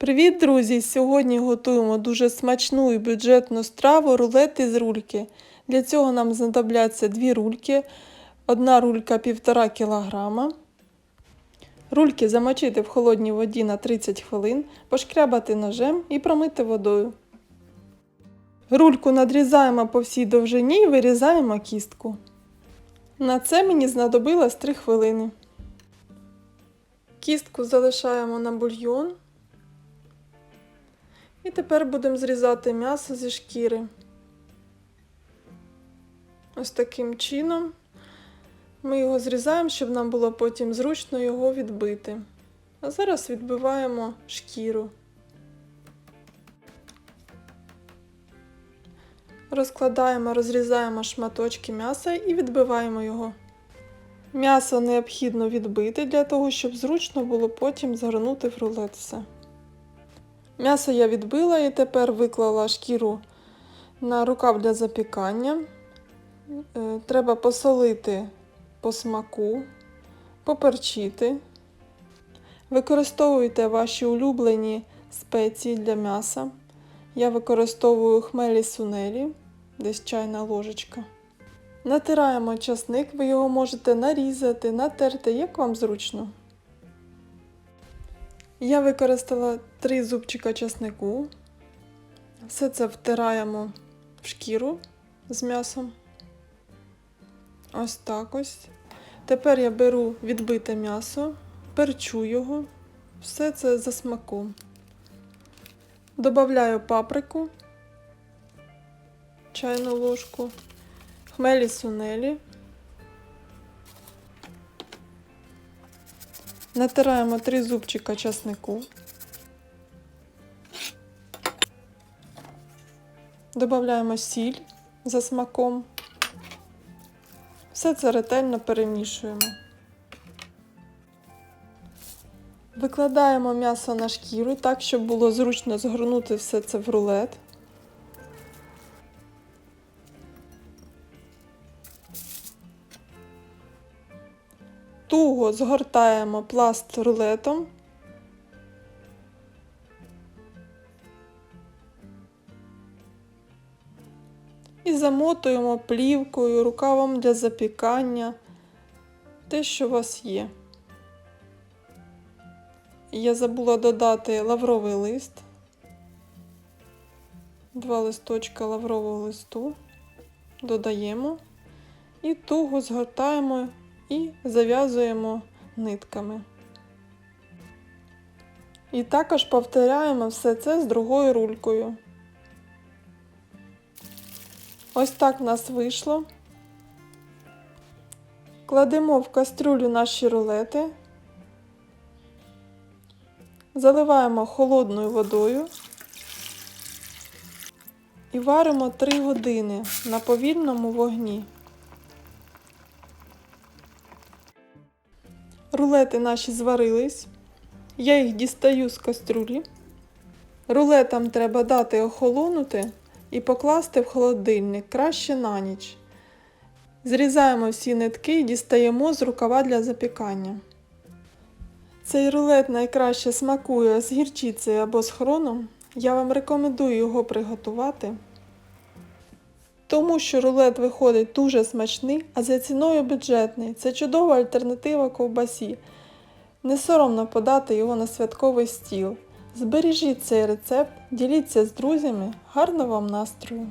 Привіт, друзі! Сьогодні готуємо дуже смачну і бюджетну страву рулети з рульки. Для цього нам знадобляться дві рульки, одна рулька 1,5 кг. Рульки замочити в холодній воді на 30 хвилин, пошкрябати ножем і промити водою. Рульку надрізаємо по всій довжині і вирізаємо кістку. На це мені знадобилось 3 хвилини. Кістку залишаємо на бульйон. І тепер будемо зрізати м'ясо зі шкіри. Ось таким чином ми його зрізаємо, щоб нам було потім зручно його відбити. А зараз відбиваємо шкіру. Розкладаємо, розрізаємо шматочки м'яса і відбиваємо його. М'ясо необхідно відбити для того, щоб зручно було потім згорнути в рулет все. М'ясо я відбила і тепер виклала шкіру на рукав для запікання. Е, Треба посолити по смаку, поперчити. Використовуйте ваші улюблені спеції для м'яса. Я використовую хмелі сунелі, десь чайна ложечка. Натираємо часник, ви його можете нарізати, натерти, як вам зручно. Я використала три зубчика часнику. Все це втираємо в шкіру з м'ясом. Ось так ось. Тепер я беру відбите м'ясо, перчу його, все це за смаком. Добавляю паприку, чайну ложку, хмелі сунелі. Натираємо три зубчика часнику. Додаємо сіль за смаком. Все це ретельно перемішуємо. Викладаємо м'ясо на шкіру так, щоб було зручно згорнути все це в рулет. Туго згортаємо пласт рулетом. І замотуємо плівкою, рукавом для запікання, те, що у вас є. Я забула додати лавровий лист, два листочка лаврового листу, додаємо і туго згортаємо і зав'язуємо нитками. І також повторяємо все це з другою рулькою. Ось так в нас вийшло. Кладемо в кастрюлю наші рулети, заливаємо холодною водою і варимо 3 години на повільному вогні. Рулети наші зварились. Я їх дістаю з кастрюлі. Рулетам треба дати охолонути і покласти в холодильник краще на ніч. Зрізаємо всі нитки і дістаємо з рукава для запікання. Цей рулет найкраще смакує з гірчицею або з хроном. Я вам рекомендую його приготувати. Тому що рулет виходить дуже смачний, а за ціною бюджетний. Це чудова альтернатива ковбасі. Не соромно подати його на святковий стіл. Збережіть цей рецепт, діліться з друзями, гарного вам настрою!